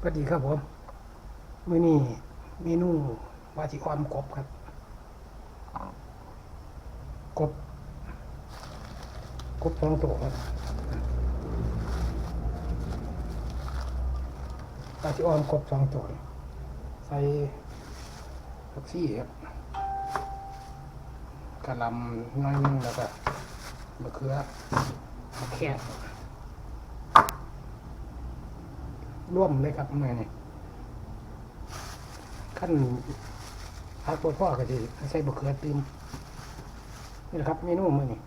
สวัสดีครับผมมื้อนี้เมนูวาสิความกบครับ กบ กบสองโตครับวาสิออมกบสองตัวใส่ผักชีครับกระลำน้อยนึงแล้วก็มะเขือมะแค่ ร่วมเลยครับเมื่อนี้ขั้นพักปวพ่อก็ดีใส่มะเขือตีมนี่แหละครับเมนูมื่อนี้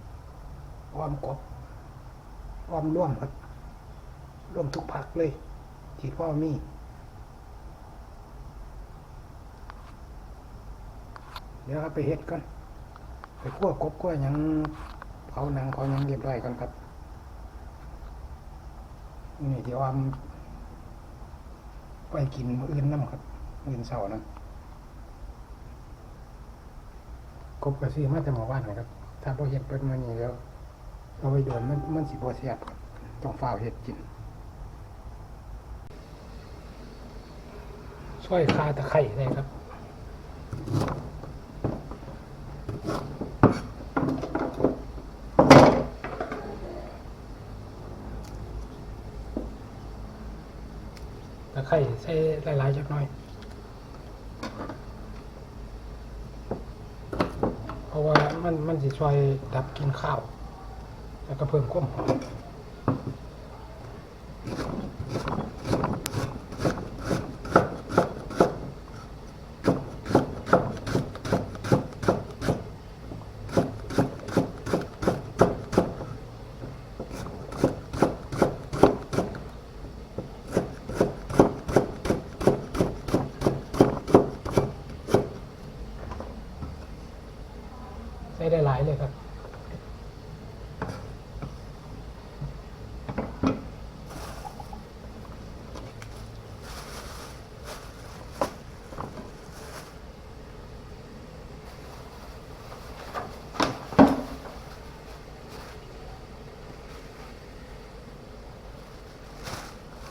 ออมกบออมร่วมครับร่วมทุกผักเลย ที่พ่อมีเดี๋ยวครับไปเฮ็ดก่อนไปคั่วกบคั่วยังเผาหนังเผายังเรียบร้อยก่อนครับนี่เดี๋ยวอาม ไปกินมื้ออื่นน้ำครับมื้ออนเช้านะกบกระซื้อมาแต่หมื่อวานนะครับ ถ้าพอเห็ดเปิดมานี่แล้ว เอาไปโดนมันมันสิบ่แซ่บครับต้องฝ่าเห็ดกินช่วยคาตะไคร่นะครับ ไคร้ใส่หลายๆจักหน่อย เพราะว่ามันมันสิช่วยดับกินข้าว แล้วก็เพิ่มความหอมใส่ได้หลายเลยครับ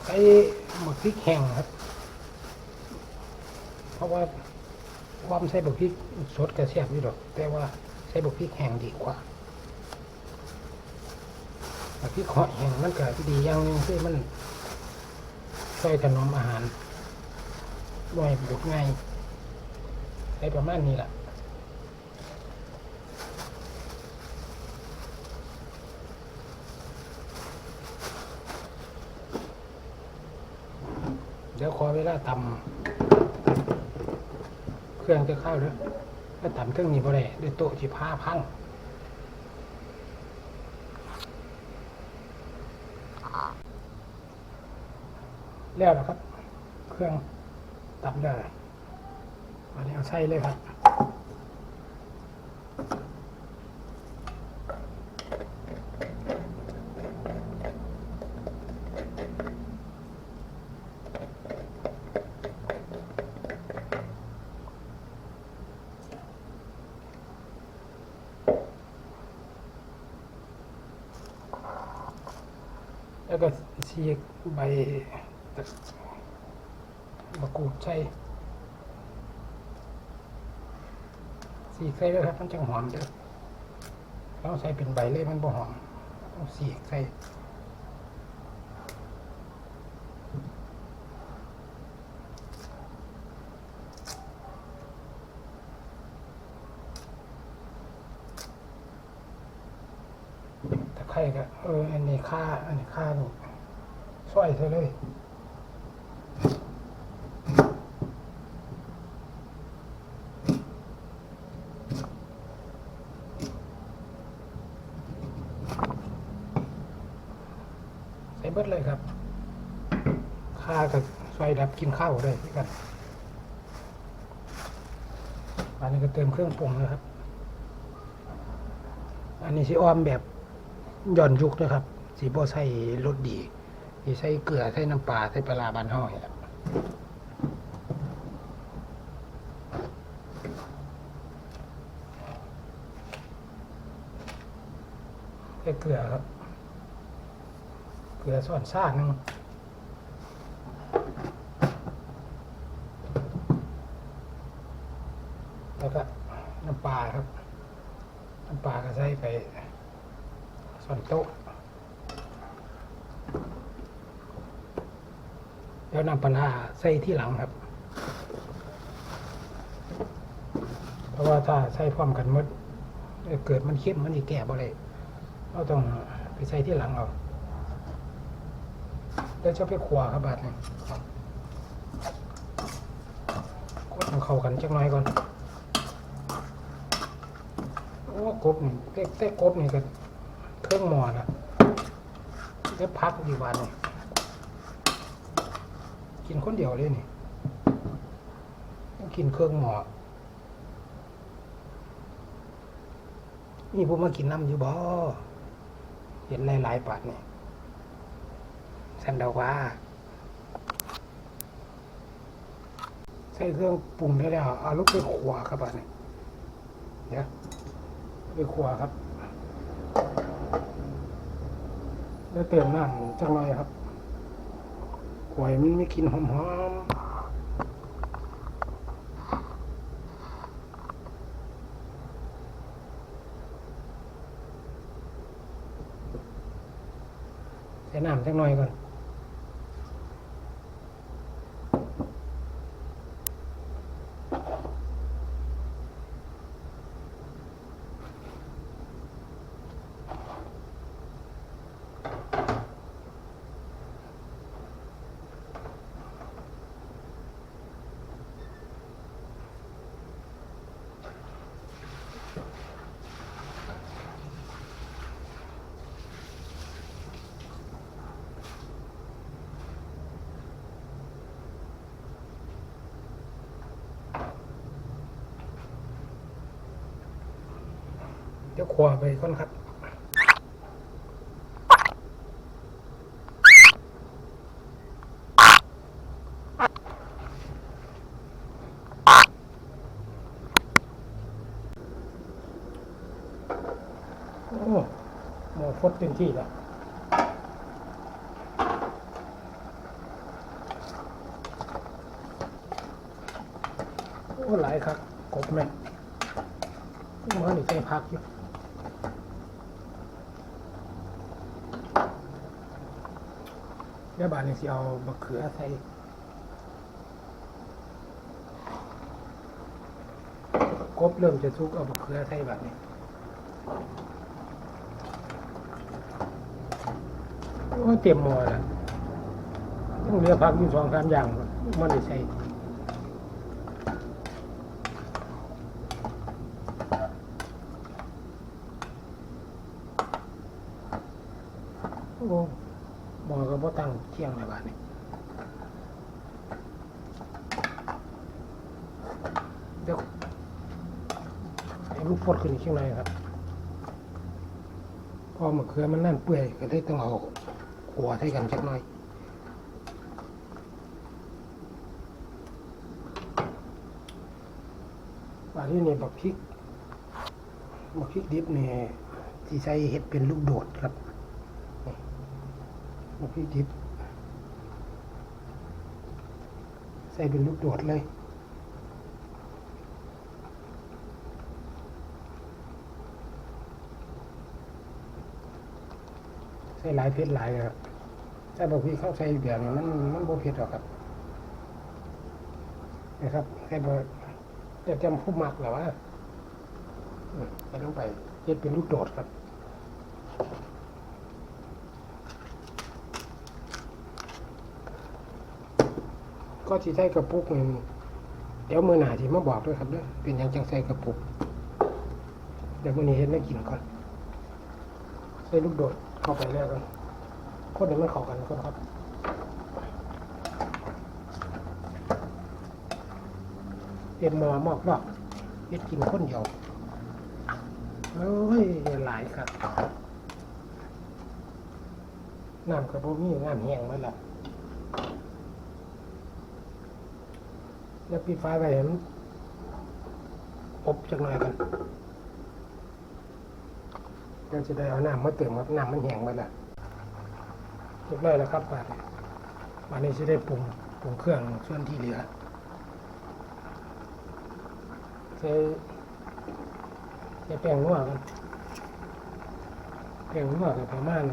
ใช้หมึกพริกแห้งครับ เพราะว่าความใช้บุกพริกสดกระเทียมอยู่ดอก แต่ว่าใช้บุกพริกแห้งดีกว่าบุกพริกหาะแห้งมันก็ดีอย่างนึงคือมันช่วยถนอมอาหารด้วยบุกง่ายใช้ประมาณนี้แหละ ดี๋ยวขอเวลาตำเครื่องจะเข้าแล้วถ้าตำเครื่องนี้พอได้ด้วยโต๊ะที่ผ้าพังแล้วนะครับ เครื่องตับได้อันนี้เอาใส่เลยครับ แล้วก็ ฉีกใบตะมะกรูดใส่สีกใส่เลยครับ มันจะหอมเด้อเราใส่เป็นใบเลยมันบ่หอมต้องสีกใส่ตะไคร่ก็เออ อันนี้ค่า อันนี้ค่า นี่ซอยใส่เลยใส่เบิดเลยครับข้ากับซอยดับกินข้าวได้ด้วยกันอันนี้ก็เติมเครื่องปรุงนะครับ อันนี้สิอ้อมแบบหย่อนยุกนะครับ สีโบใส่รสดี ที่ใช่เกลือใช่น้ำปลาใช่ปลาบานห้อยใส่เกลือครับ เกลือส่วนซ่านึงแล้วก็น้ำปลาครับ น้ำปลาก็ใช้ไปส่วนโต๊ะ แล้วน้ำปลาใส่ที่หลังครับ เพราะว่าถ้าใส่พร้อมกันมดเอ่อเกิดมันเข้มมันอีแก่บ่เลยเราต้องไปใส่ที่หลังเอาแล้วจะไปขัวครับบาดนี่กดมันเข้ากันจักหน่อยก่อนโอ้กบนี่แต่แต่กบนี่ก็เครื่องหมอนะได้พักดีกวันนี่ กินคนเดียวเลยนี่ต้องกินเครื่องหมอนี่ผมมากินน้ำอยู่บ่เห็นหลายๆปาดนี่สันดาวาใส่เครื่องปรุงได้แล้วเอาลูกไปขัวครับปาดนี่เดี๋ยวไปขัวครับ แล้วเติมน้ำจังหน่อยครับ ขวยมันไม่กินหอมหอมใส่น้ำจักหน่อยก่อน เดี๋ยวขัวไปก่อนครับโอ้หมอฟดเต็มที่แล้ว โอ้หลายครับ กบไหมมันนี่ใส่พักอยู่ เดี๋ยว บานนี้สิเอาบะเขือใส่กบเริ่มจะทุกเอาบะเขือใส่แบบนี้ก็เตรียมหม้อแล้วต้องเหลือพักอยู่สองสามอย่างมันได้ใส่โอ้หม้อก็บ่ตั้งเที่ยงเลยบาดนี้เดี๋ยวให้มันฟดขึ้นอีกช่วงหน่อยครับ พอมะเขือมันนั่นเปื่อยก็เลยต้องเอาขัวใส่กันสักหน่อยอันนี้เนี่ยบักพริกบักพริกดิบเนี่ยที่ใส่เห็ดเป็นลูกโดดครับบักพริกดิบ ใส่เป็นลูกโดดเลยใส่หลายเผ็ดหลายเลยครับใส่บักพริกเข้าใส่แบบนี้มันมันบ่เผ็ดหรอกครับนะครับใส่บ่เดี๋ยวจำผู้หมักหรอวะอืมใส่ลงไปเฮ็ดเป็นลูกโดดครับ ก็สิใส่กระปุกนี่เดี๋ยวมื้อหน้าสิมาบอกด้วยครับเด้อเป็นหยังจังใส่กระปุก เดี๋ยวมื้อนี้เฮ็ดให้กินก่อนใส่ลูกโดดเข้าไปแล้วกันคนให้มันเข้ากันก่อนครับเป็นมอหมอกดอกเฮ็ดกินคนเดียวเอ้ยหลายครับน้ำกระโบมีน้ำแห้งไว้ละ แล้วปิดไฟไว้ให้มันอบจักหน่อยกันเราจะได้เอาน้ำมาเติมครับน้ำมันแห้งไปละเรียบร้อยแล้วครับบาดนี้บาดนี้จะได้ปรุงปรุงเครื่องส่วนที่เหลือใส่ใส่แป้งนัวกันแป้งนัวก็ประมาณ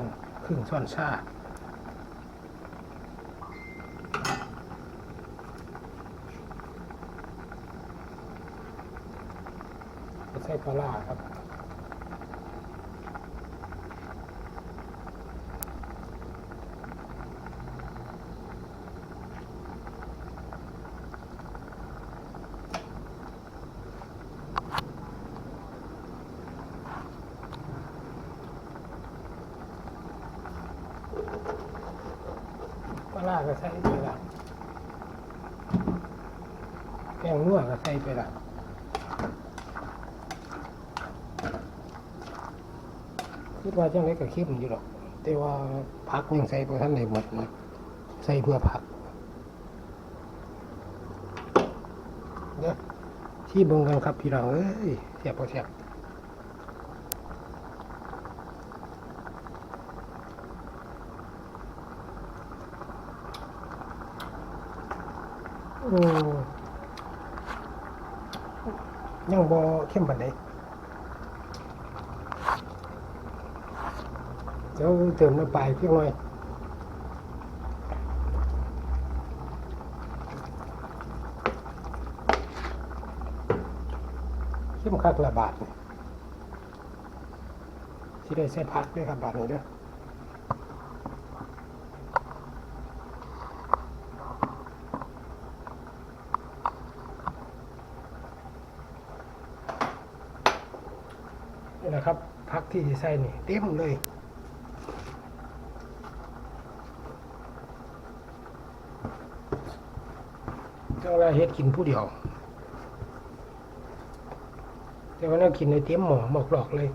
ครึ่งช้อนชา ส่ปลาร้าครับ ปลาร้าก็ใส่ไปละแกงนัวก็ใส่ไปละ คิดว่าจังไรก็เข้มอยู่หรอก แต่ว่าผักยังใส่พอท่านได้หมดนะใส่เพื่อผักเดี๋ยที่เบิ่งกันครับพี่น้องเอ้ยเสียบพอเสียบอืมยังบ่เข้มปานใด เดี๋ยวเติมน้ำปลายเพียงหน่อยเข้มคักละบาทที่ได้ใส่ผักด้วยครับบาทนี้เด้อนี่นะครับพักที่ใส่นี่เต็มเลย เวลาเฮ็ดกินผู้เดียว แต่ว่านั่งกินในเต็มหมอหมอกหลอกเลย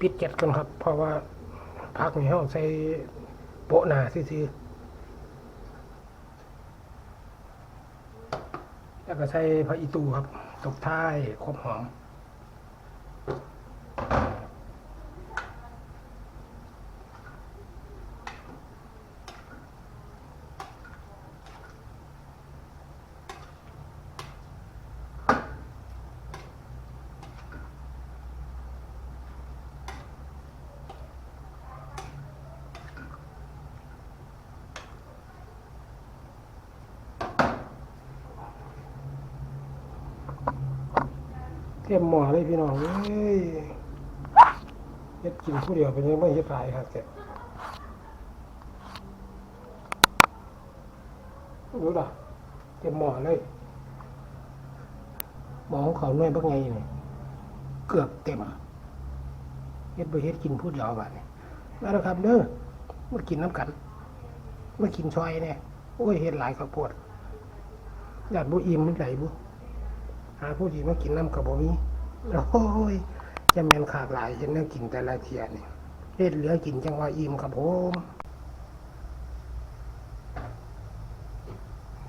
ปิดเก็ดกันครับ เพราะว่าพักนี่เขาใส่โปะหนาซื่อๆแล้วก็ใส่พระอีตูครับ ตกท้ายครบหอม เทียมหมอเลยพี่น้องเอ้ยเฮ็ดกินผู้เดียวเป็นยังไม่เฮ็ดหลายครับแกรู้ล่ะเตรียมหมอเลยหมอของเขาหน่วยบักไงนี่เกือบเต็มเฮ็ดบ่เฮ็ดกินผู้เดียวบัดนี้มาแล้วครับเด้อมากินน้ำกันมากินซอยเนี่ยโอ้ยเฮ็ดหลายข้าวโพดญาติบ่อิ่มมันไหลบ่ หาผู้ที่มากินน้ำกับบ่มีโอ้ยจะแมนขากหลายเห็นแนวกินแต่ละเทียนี่เล็ดเหลือกินจังว่าอิ่มครับผม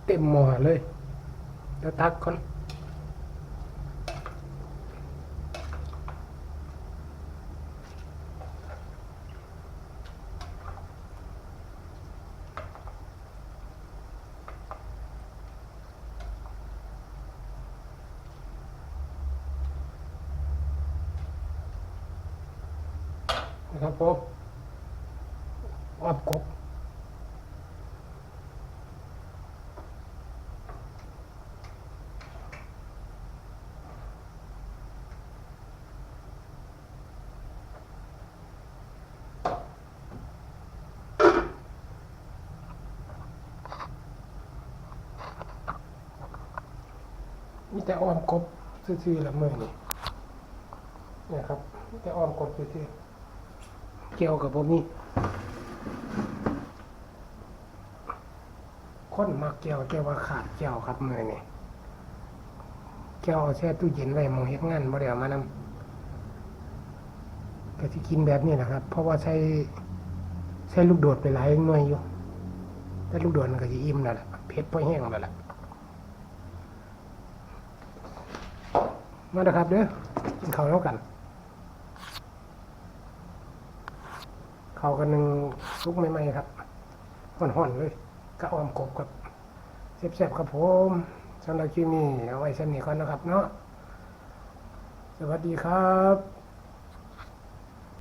เต็มหม้อเลยแล้วตักก่อน นะครับผมอับกบมีแต่อ้อมกบซื่อๆละเมื่อนี่นี่ยครับมีแต่อ้อมกบซื่อๆ กี่ยวกับผมนี่คนมักเกี่ยวเกี่ยวว่าขาดเกี่ยวครับมือนี่แก้วเอาแช่ตู้เย็นไว้มองเฮ็ดงานบ่ได้เอามานำก็สิกินแบบนี้แหละครับ เพราะว่าใช้ใช้ลูกโดดไปหลายหน่วยอยู่แต่ลูกโดดมันก็สิอิ่มแล้วล่ะเผ็ดพอแห้งแล้วล่ะมาเด้อครับเด้อกินข้าวแล้วกัน ขากันหนึ่งลุกใหม่ๆครับห่อนๆเลยกระออมกบกับแซ่บๆครับผมสำหรับคลิปนี้เอาไว้สำนี้ก่อนนะครับเนาะสวัสดีครับ